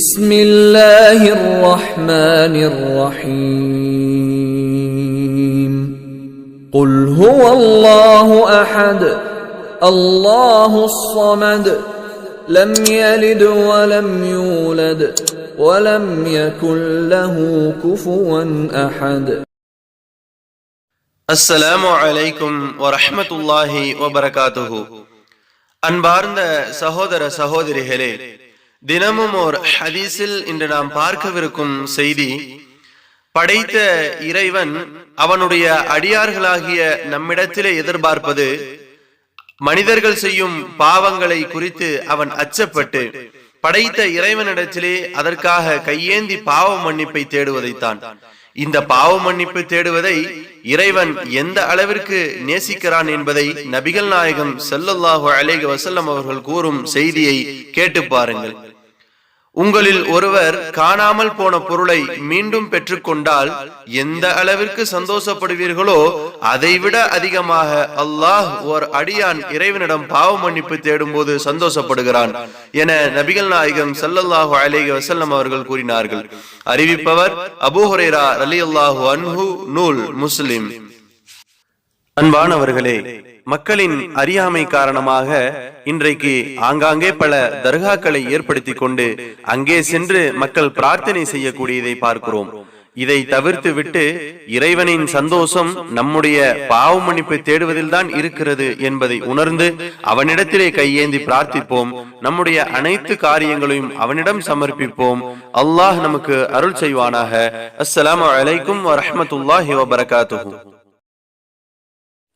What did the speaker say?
بسم الله الرحمن الرحيم قل هو الله احد الله الصمد لم يلد ولم يولد ولم يكن له كفوا احد அஸ்ஸலாமு அலைக்கும் வரஹ்மத்துல்லாஹி வபரகாத்துஹு அன்பார்ந்த சகோதர சகோதரிகளே தினமும் ஓர் ஹதீஸில் இன்று நாம் பார்க்கவிருக்கும் செய்தி படைத்த இறைவன் அவனுடைய அடியார்களாகிய நம்மிடத்திலே எதிர்பார்ப்பது மனிதர்கள் செய்யும் பாவங்களை குறித்து அவன் அச்சப்பட்டு படைத்த இறைவனிடத்திலே அதற்காக கையேந்தி பாவ மன்னிப்பை தேடுவதைத்தான். இந்த பாவ மன்னிப்பு தேடுவதை இறைவன் எந்த அளவிற்கு நேசிக்கிறான் என்பதை நபிகள் நாயகம் செல்லல்லாஹு அலேக வசல்லம் அவர்கள் கூறும் செய்தியை கேட்டு பாருங்கள். உங்களில் ஒருவர் காணாமல் போன பொருளை மீண்டும் பெற்றுக்கொண்டால் எந்த அளவிற்கு சந்தோஷப்படுவீர்களோ அதைவிட அதிகமாக அல்லாஹ் ஓர் அடியான் இறைவனிடம் பாவ மன்னிப்பு தேடும்போது சந்தோஷப்படுகிறான் என நபிகள் நாயகம் சல்லல்லாஹு அலைஹி வசல்லம் அவர்கள் கூறினார்கள். அறிவிப்பவர் அபூ அலி அல்லாஹு அன்ஹு நூல் முஸ்லிம். அன்பானவர்களே மக்களின் அறியாமை காரணமாக இன்றைக்கு ஆங்காங்கே பல தர்காக்களை ஏற்படுத்தி கொண்டு அங்கே சென்று மக்கள் பிரார்த்தனை செய்யக்கூடியதை பார்க்கிறோம். இதை தவிர்த்து விட்டு இறைவனின் சந்தோஷம் நம்முடைய பாவ மன்னிப்பை தேடுவதில் தான் இருக்கிறது என்பதை உணர்ந்து அவனிடத்திலே கையேந்தி பிரார்த்திப்போம். நம்முடைய அனைத்து காரியங்களையும் அவனிடம் சமர்ப்பிப்போம். அல்லாஹ் நமக்கு அருள் செய்வானாக. அஸ்லாம் வலைக்கும் வரமத்துல்லாஹி வபரகாத்து